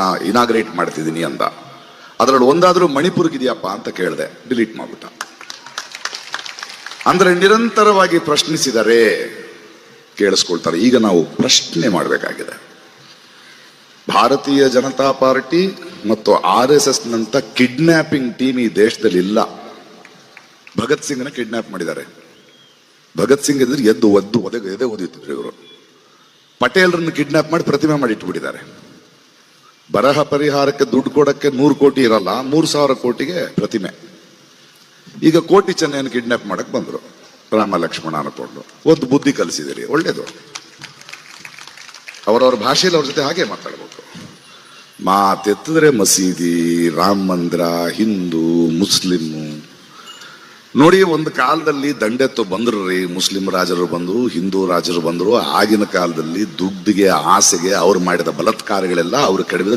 ನಾ ಇನಾಗ್ರೇಟ್ ಮಾಡ್ತಿದ್ದೀನಿ ಅಂದ ಅದರಲ್ಲಿ ಒಂದಾದ್ರೂ ಮಣಿಪುರ್ಗಿದೆಯಪ್ಪ ಅಂತ ಕೇಳಿದೆ ಡಿಲೀಟ್ ಮಾಡ್ಬಿಟ್ಟ. ಅಂದ್ರೆ ನಿರಂತರವಾಗಿ ಪ್ರಶ್ನಿಸಿದರೆ ಕೇಳಿಸ್ಕೊಳ್ತಾರೆ, ಈಗ ನಾವು ಪ್ರಶ್ನೆ ಮಾಡಬೇಕಾಗಿದೆ. ಭಾರತೀಯ ಜನತಾ ಪಾರ್ಟಿ ಮತ್ತು ಆರ್ ಎಸ್ ಎಸ್ ನಂತ ಕಿಡ್ನಾಪಿಂಗ್ ಟೀಮ್ ಈ ದೇಶದಲ್ಲಿ ಇಲ್ಲ. ಭಗತ್ ಸಿಂಗ್ನ ಕಿಡ್ನಾಪ್ ಮಾಡಿದ್ದಾರೆ. ಭಗತ್ ಸಿಂಗ್ ಇದ್ರೆ ಎದ್ದು ಒದ್ದು ಒದಗ, ಎದೆ ಓದಿದ್ರು ಇವರು. ಪಟೇಲ್ರನ್ನು ಕಿಡ್ನಾಪ್ ಮಾಡಿ ಪ್ರತಿಮೆ ಮಾಡಿ ಇಟ್ಬಿಟ್ಟಿದ್ದಾರೆ. ಬರಹ ಪರಿಹಾರಕ್ಕೆ ದುಡ್ಡು ಕೊಡಕ್ಕೆ ನೂರು ಕೋಟಿ ಇರಲ್ಲ, ಮೂರು ಸಾವಿರ ಕೋಟಿಗೆ ಪ್ರತಿಮೆ. ಈಗ ಕೋಟಿ ಚೆನ್ನೈಯನ್ನು ಕಿಡ್ನಾಪ್ ಮಾಡಕ್ಕೆ ಬಂದ್ರು, ರಾಮ ಲಕ್ಷ್ಮಣ ಅನ್ಕೊಂಡು ಒಂದು ಬುದ್ಧಿ ಕಲಿಸಿದಿರಿ, ಒಳ್ಳೇದು. ಅವರವ್ರ ಭಾಷೆಯಲ್ಲಿ ಅವ್ರ ಜೊತೆ ಹಾಗೆ ಮಾತಾಡ್ಬೇಕು. ಮಾತೆತ್ತಿದ್ರೆ ಮಸೀದಿ, ರಾಮ ಮಂದಿರ, ಹಿಂದೂ ಮುಸ್ಲಿಮ್ಮು ನೋಡಿ, ಒಂದು ಕಾಲದಲ್ಲಿ ದಂಡೆತ್ತು ಬಂದ್ರು ರೀ. ಮುಸ್ಲಿಂ ರಾಜರು ಬಂದರು, ಹಿಂದೂ ರಾಜರು ಬಂದರು. ಆಗಿನ ಕಾಲದಲ್ಲಿ ದುಡ್ಡಿಗೆ, ಆಸೆಗೆ ಅವ್ರು ಮಾಡಿದ ಬಲತ್ಕಾರಗಳೆಲ್ಲ ಅವ್ರ ಕಡಿಮೆ